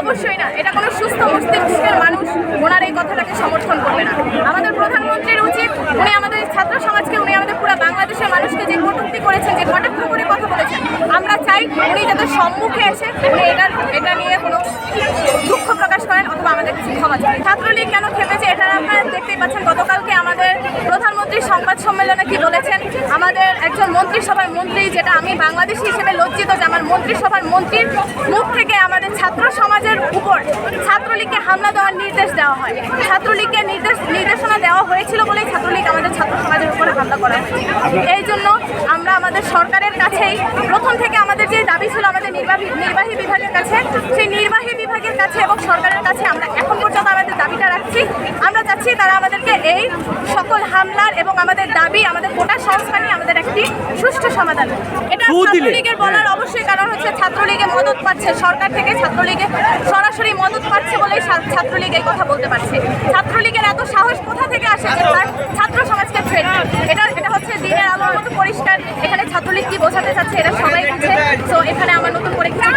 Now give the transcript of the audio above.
অবশ্যই না। এটা কোনো সুস্থ মস্তিষ্কের মানুষ ওনার এই কথাটাকে সমর্থন করবে না। আমাদের প্রধানমন্ত্রীর উচিত উনি আমাদের ছাত্র সমাজকে, উনি আমাদের পুরো বাংলাদেশের মানুষকে যে কটূক্তি করেছেন, যে কটাক্ষ করে কথা বলেছেন, আমরা চাই উনি যাতে সম্মুখে এসে উনি এটা এটা নিয়ে কোনো দুঃখ প্রকাশ করেন অথবা আমাদের কিছু ক্ষমা ছাত্রলীগ কেন খেপেছে, এটা আপনারা দেখতেই পাচ্ছেন। গতকালকে আমাদের প্রধানমন্ত্রী সংবাদ সম্মেলনে কি বলেছেন? আমাদের একজন মন্ত্রিসভার মন্ত্রী, যেটা আমি বাংলাদেশি হিসেবে লজ্জিত যে আমার মন্ত্রিসভার মন্ত্রীর মুখ থেকে আমাদের ছাত্র সমাজের উপর ছাত্রলীগকে হামলা দেওয়ার নির্দেশ দেওয়া হয়। ছাত্রলীগকে নির্দেশ, নির্দেশনা দেওয়া হয়েছিল বলেই ছাত্রলীগ আমাদের ছাত্র সমাজের উপরে হামলা করা এই জন্য আমরা আমাদের সরকারের কাছেই, প্রথম থেকে আমাদের যে দাবি ছিল আমাদের নির্বাহী নির্বাহী বিভাগের কাছে, সেই নির্বাহী বিভাগের কাছে এবং সরকারের কাছে আমরা এখন পর্যন্ত আমাদের দাবিটা রাখছি। আমরা চাচ্ছি তারা আমাদেরকে এই সকল হামলার এবং আমাদের দাবি, আমাদের সমাধান এটা ছাত্রলীগের বলার অবশ্যই কারণ হচ্ছে ছাত্রলীগে মদত পাচ্ছে। সরকার থেকে ছাত্রলীগে সরাসরি মদত পাচ্ছে বলেই ছাত্রলীগ এই কথা বলতে পারছে। ছাত্রলীগের এত সাহস কোথা থেকে আসে যে তার ছাত্র সমাজকে থ্রেট এটা এটা হচ্ছে দিনের আলোর মতো পরিষ্কার। এখানে ছাত্রলীগ কি বোঝাতে চাচ্ছে এটা সবাই বুঝে। তো এখানে আমার নতুন করে কিছু